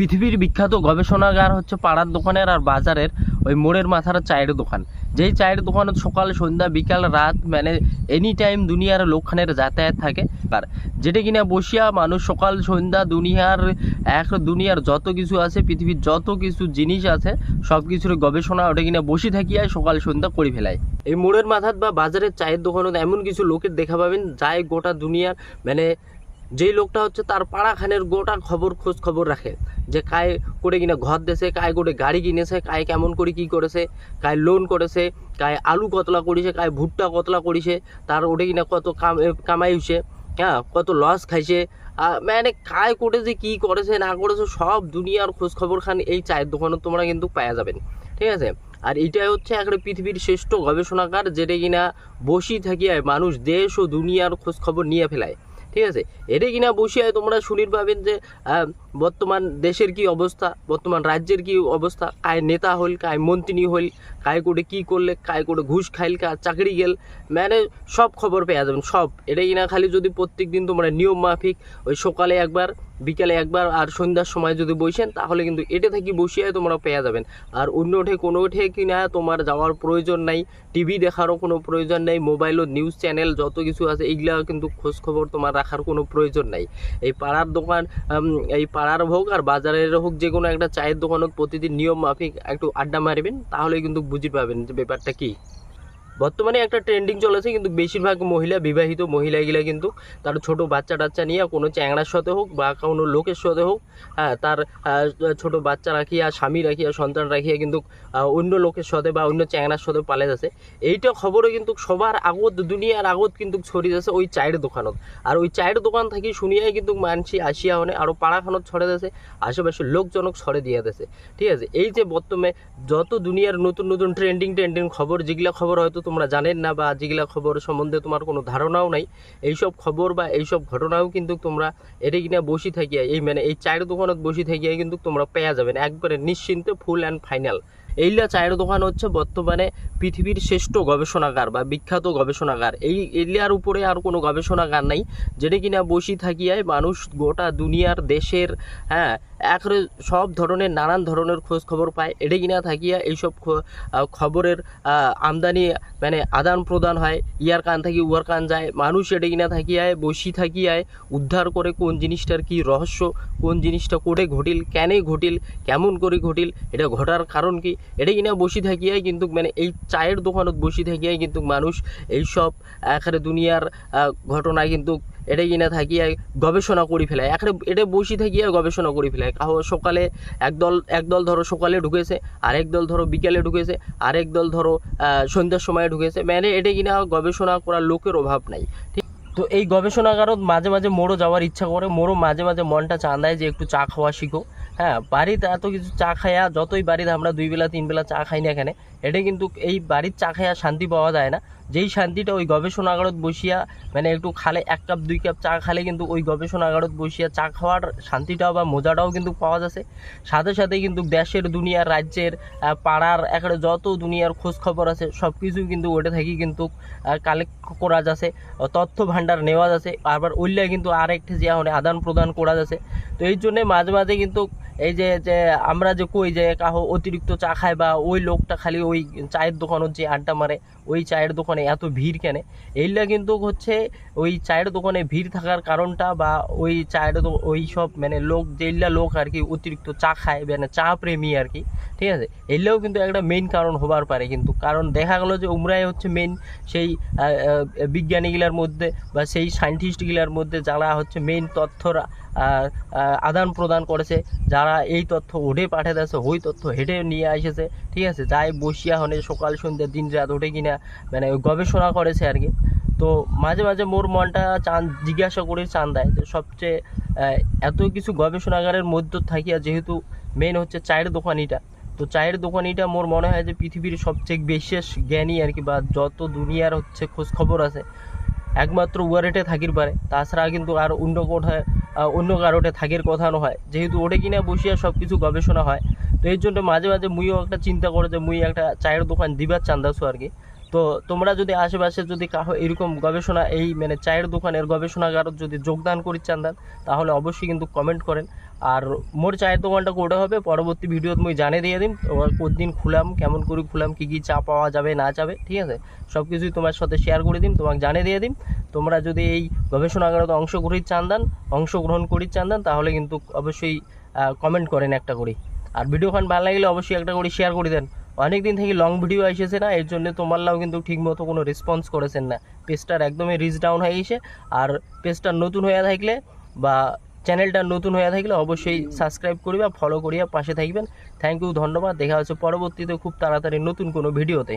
পৃথিবীর বিখ্যাত গবেষণাগার হচ্ছে পাড়ার দোকানের আর বাজারের ওই মোড়ের মাথার চায়ের দোকান। যেই চায়ের দোকানে সকাল, সন্ধ্যা, বিকাল, রাত মানে এনি টাইম দুনিয়ার লোকখানের যাতায়াত থাকে। আর যেটা কিনা বসিয়া মানুষ সকাল, সন্ধ্যা, দুনিয়ার এক দুনিয়ার যত কিছু আছে, পৃথিবীর যত কিছু জিনিস আছে সব কিছুর গবেষণা ওটা কিনা বসে থাকিয়া সকাল, সন্ধ্যা করে ফেলায়। এই মোড়ের মাথাত বা বাজারের চায়ের দোকানত এমন কিছু লোকের দেখা পাবেন যায় গোটা দুনিয়ার মানে যেই লোকটা হচ্ছে তার পাড়াখানের গোটা খবর খোঁজ খবর রাখে যে কায় করে কিনা ঘর দেশে কায় করে গাড়ি কিনেছে কায় কেমন করে কি করেছে কায় লোন করেছে কায় আলু কতলা করিছে কায় ভুট্টা কতলা করিছে, তার ওটা কিনা কত কাম কামাই হইছে হ্যাঁ কত লস খাইছে মানে কায় করে যে কী করেছে, না করেছে, সব দুনিয়ার খোঁজ খবর খান এই চায়ের দোকানে তোমরা কিন্তু পাওয়া যাবেন, ঠিক আছে? আর এটাই হচ্ছে একটা পৃথিবীর শ্রেষ্ঠ গবেষণাগার, যেটা কিনা বসি থাকিয়া মানুষ দেশ ও দুনিয়ার খোঁজ খবর নিয়ে ফেলায়। ঠিক আছে? এটা কিনা বসিয়ে তোমরা শুনির পাবেন যে বর্তমান দেশের কি অবস্থা? বর্তমান রাজ্যের কি অবস্থা? কায় নেতা হইল কায় মন্ত্রী হইল কায় করে কি করলে কায় করে ঘুষ খাইল, কার চাকরি গেল? মানে সব খবর পেয়ে যাবেন, সব। এটা কিনা খালি যদি প্রত্যেক দিন তোমরা নিয়ম মাফিক ওই সকালে একবার, বিকালে একবার আর সন্ধ্যার সময় যদি বসেন, তাহলে কিন্তু এটা থেকে বসিয়ে তোমরা পেয়ে যাবেন। আর অন্য ওঠে, কোনো ওঠে কিনা তোমার যাওয়ার প্রয়োজন নাই, টিভি দেখারও কোনো প্রয়োজন নেই, মোবাইলও, নিউজ চ্যানেল, যত কিছু আছে এইগুলা কিন্তু খোঁজ খবর তোমার রাখার কোনো প্রয়োজন নাই। এই পাড়ার দোকান এই পাড়ার হোক আর বাজারের হোক, যে কোনো একটা চায়ের দোকান হোক, প্রতিদিন নিয়ম মাফিক একটু আড্ডা মারবেন, তাহলেই কিন্তু বুঝে পাবেন যে ব্যাপারটা কী। বর্তমানে একটা ট্রেন্ডিং চলেছে, কিন্তু বেশিরভাগ মহিলা, বিবাহিত মহিলাগুলা কিন্তু তার ছোট বাচ্চা টাচ্চা নিয়ে কোনো চ্যাংড়ার সাথে হোক বা কোনো লোকের সাথে হোক হ্যাঁ তার ছোট বাচ্চা রাখিয়া, স্বামী রাখিয়া, সন্তান রাখিয়া কিন্তু অন্য লোকের সাথে বা অন্য চ্যাংড়ার সাথে পালে যাচ্ছে। এইটা খবরও কিন্তু সবার আগত দুনিয়ার আগত কিন্তু ছড়িয়ে যাচ্ছে ওই চায়ের দোকানত। আর ওই চায়ের দোকান থাকি শুনিয়াই কিন্তু মানসি আসিয়া হনে আরও পাড়াখানত ছড়ে যাচ্ছে, আশেপাশের লোকজনক ছড়ে দিয়ে দিয়েছে ঠিক আছে? এই যে বর্তমানে যত দুনিয়ার নতুন নতুন ট্রেন্ডিং ট্রেন্ডিং খবর, যেগুলা খবর হয়তো তোমরা জানেন না বা যেগুলা খবর সম্বন্ধে তোমার কোনো ধারণাও নাই। এইসব খবর বা এইসব ঘটনাও কিন্তু তোমরা এটা কিনা বসে থাকিয়া, এই মানে এই চায়ের দোকানত বসে থাকিয়া কিন্তু তোমরা পেয়ে যাবেন। একবারে নিশ্চিন্তে ফুল অ্যান্ড ফাইনাল এইলা চায়ের দোকান হচ্ছে বর্তমানে পৃথিবীর শ্রেষ্ঠ গবেষণাগার বা বিখ্যাত গবেষণাগার। এই এরিয়ার উপরে আর কোনো গবেষণাগার নাই। যেটা কিনা বসে থাকিয়ায় মানুষ গোটা দুনিয়ার দেশের হ্যাঁ একরে সব ধরনের, নানান ধরনের খোঁজ খবর পায়। এটা কিনা থাকিয়া এইসব খবরের আমদানি মানে আদান প্রদান হয়। ইয়ার কান থাকি উয়ার কান যায়। মানুষ এটা কিনা থাকিয়ায়, বসি থাকিয়ায় উদ্ধার করে কোন জিনিসটার কি রহস্য, কোন জিনিসটা করে ঘটিল, কেনে ঘটিল, কেমন করে ঘটিল, এটা ঘটার কারণ কি? এটা কিনা বসি থাকিয়াই কিন্তু মানে এই চায়ের দোকানত বসি থাকিয়াই কিন্তু মানুষ এইসব এখানে দুনিয়ার ঘটনা কিন্তু এটা কিনা থাকিয়া গবেষণা করি ফেলায় এখানে এটা বসে থাকিয়া গবেষণা করি ফেলায় কাহো সকালে একদল একদল ধরো সকালে ঢুকেছে, আরেক দল ধরো বিকেলে ঢুকেছে, আরেক দল ধরো সন্ধ্যার সময় ঢুকেছে। মানে এটা কিনা গবেষণা করার লোকের অভাব নাই। ঠিক তো এই গবেষণাগারত মাঝে মাঝে মোড়ো যাওয়ার ইচ্ছা করে মোড়ো মাঝে মাঝে মনটা চান্দায় যে একটু চা খাওয়া শিখো। হ্যাঁ বাড়িতে এত কিছু চা খাইয়া যতই বাড়িতে আমরা দুই বেলা, তিন বেলা চা খাই না এখানে এটা কিন্তু এই বাড়ির চা খাইয়া শান্তি পাওয়া যায় না। যেই শান্তিটা ওই গবেষণাগারত বসিয়া মানে একটু খালে এক কাপ, দুই কাপ চা খালে কিন্তু ওই গবেষণাগারত বসিয়া চা খাওয়ার শান্তিটাও বা মজাটাও কিন্তু পাওয়া যাচ্ছে। সাথে সাথে কিন্তু দেশের দুনিয়ার, রাজ্যের পাড়ার, একেবারে যত দুনিয়ার খোঁজ খবর আছে সব কিছু কিন্তু ওটা থেকে কিন্তু কালেক্ট করা যাচ্ছে তথ্য ভাণ্ডার নেওয়া যাচ্ছে। আবার ওইলা কিন্তু আরেকটি যে মানে আদান প্রদান করা যাচ্ছে। তো এই জন্যে মাঝে মাঝে কিন্তু এই যে আমরা যে কই যে কাহো অতিরিক্ত চা খায় বা ওই লোকটা খালি ওই চায়ের দোকানত যে আড্ডা মারে, ওই চায়ের দোকানে এত ভিড় কেনে? এইগুলা কিন্তু হচ্ছে ওই চায়ের দোকানে ভিড় থাকার কারণটা বা ওই চায়ের ওই সব মানে লোক যেগুলা লোক আর কি অতিরিক্ত চা খায় মানে চা প্রেমী আর কি, ঠিক আছে? এগুলোও কিন্তু একটা মেইন কারণ হবার পারে কিন্তু। কারণ দেখা গেলো যে উমরাই হচ্ছে মেইন সেই বিজ্ঞানীগুলার মধ্যে বা সেই সায়েন্টিস্টগুলার মধ্যে যারা হচ্ছে মেইন তথ্যরা আদান প্রদান করেছে। যারা এই তথ্য ওঠে পাঠিয়ে দিয়েছে ওই তথ্য হেঁটে নিয়ে এসেছে ঠিক আছে? যাই বসিয়া হনে সকাল, সন্ধ্যা, দিন রাত ওঠে কিনা মানে গবেষণা করেছে আর কি। তো মাঝে মাঝে মোর মনটা চান, জিজ্ঞাসা করে চান দেয় যে সবচেয়ে এত কিছু গবেষণাগারের মধ্য থাকিয়া যেহেতু মেন হচ্ছে চায়ের দোকানিটা। তো চায়ের দোকানিটা মোর মনে হয় যে পৃথিবীর সবচেয়ে বিশেষ জ্ঞানী আর কি বা যত দুনিয়ার হচ্ছে খোঁজ খবর আছে, একমাত্র ওয়ারেটে থাকির পারে। তাছাড়া কিন্তু আর অন্য কোথায় অন্য কারোটা থাকের কথা নয় যেহেতু ওটা কিনা বসিয়া সব কিছু গবেষণা হয়, তো এই জন্য মাঝে মাঝে মুইও একটা চিন্তা করে যে মুই একটা চায়ের দোকান দিবার চান্দাসু আর কি। তো তোমরা যদি আশেপাশে যদি কাহো এরকম গবেষণা, এই মানে চায়ের দোকানের গবেষণাগারত যদি যোগদান করি চান্দান তাহলে অবশ্যই কিন্তু কমেন্ট করেন। আর মোর চায়ের দোকানটা কোটা হবে, পরবর্তী ভিডিওত মুই জানিয়ে দিয়ে দিন তোমার কতদিন খুলাম, কেমন করে খুলাম, কী কী চা পাওয়া যাবে, না যাবে, ঠিক আছে? সব কিছুই তোমার সাথে শেয়ার করে দিন তোমাকে জানিয়ে দিয়ে দিন তোমরা যদি এই গবেষণাগারত অংশগ্রহণ চান্দান অংশগ্রহণ করি চান্দান তাহলে কিন্তু অবশ্যই কমেন্ট করেন একটা করে আর ভিডিওখান ভালো লাগলে অবশ্যই একটা করে শেয়ার করে দেন। অনেক দিন থেকে লং ভিডিও আসেছে না, এর জন্য তোমারলাও কিন্তু ঠিকমতো কোনো রেসপন্স করেছেন না। পেজটার একদমই রিচ ডাউন হয়ে গেছে। আর পেজটা নতুন হয়ে থাকলে বা চ্যানেলটা নতুন হয়ে থাকলে অবশ্যই সাবস্ক্রাইব করিবা ফলো করিয়া পাশে থাকবেন। থ্যাংক ইউ ধন্যবাদ। দেখা হচ্ছে পরবর্তীতে খুব তাড়াতাড়ি নতুন কোনো ভিডিওতে